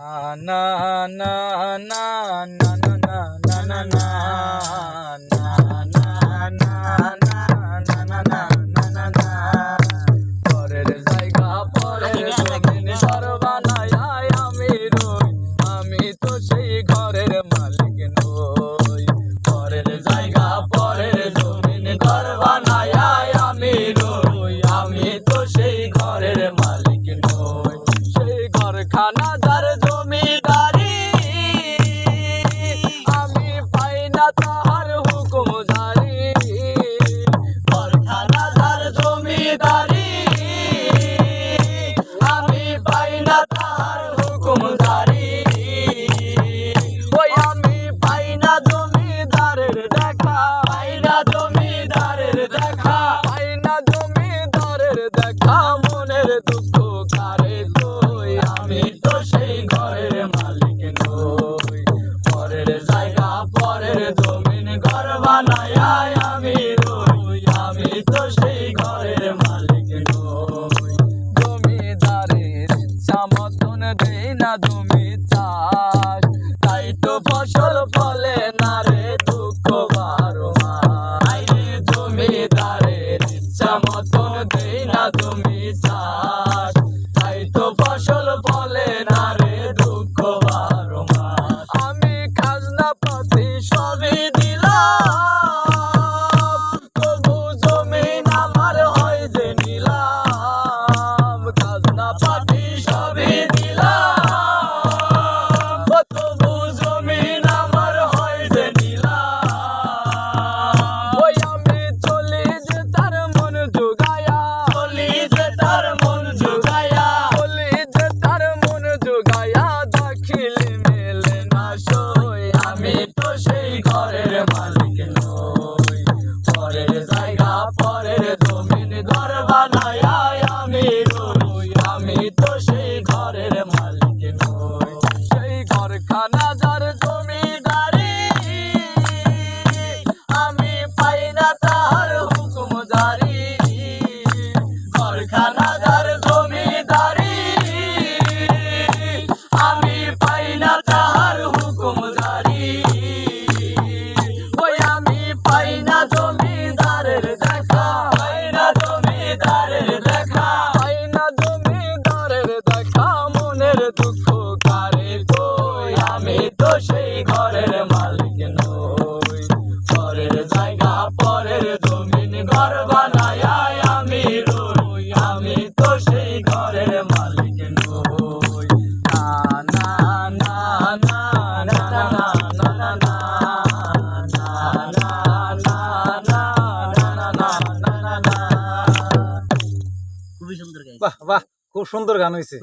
না না না না না না না না পরের জায়গা পরের না তাহার হুকুম জারি। ওই আমি পাই না জমিদারের দেখা। পাই না জমিদারের দেখা। পাই না জমিদারের দেখা। মনের দুঃখ কারে তুই আমি তো সেই ঘরের মালিক নই। পরের জায়গা পরের জমিন ঘর বানায় আমি রই। আমি তো সেই ঘরের না তুমি চাষ তাই তো ফসল ফলে না রে, দুঃখ বারো মাস। রে জমিদারের ইচ্ছা মতন দেই না তুমি চাষ Another. আমি তো সেই ঘরের মালিক নই পরের জায়গা পরের জমিন ঘর বানায় আমি রই আমি তো সেই ঘরের মালিক নই না না না না না না না না না খুবই সুন্দর বাহ বাহ খুব সুন্দর গান হয়েছে